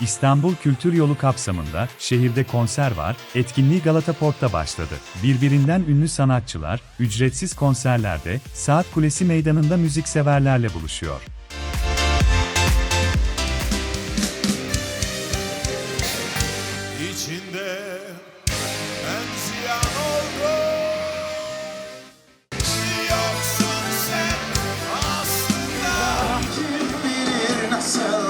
İstanbul Kültür Yolu kapsamında şehirde konser var, etkinliği Galata Port'ta başladı. Birbirinden ünlü sanatçılar, ücretsiz konserlerde, Saat Kulesi Meydanı'nda müzikseverlerle buluşuyor. İçinde Yoksun sen aslında Kim bilir nasıl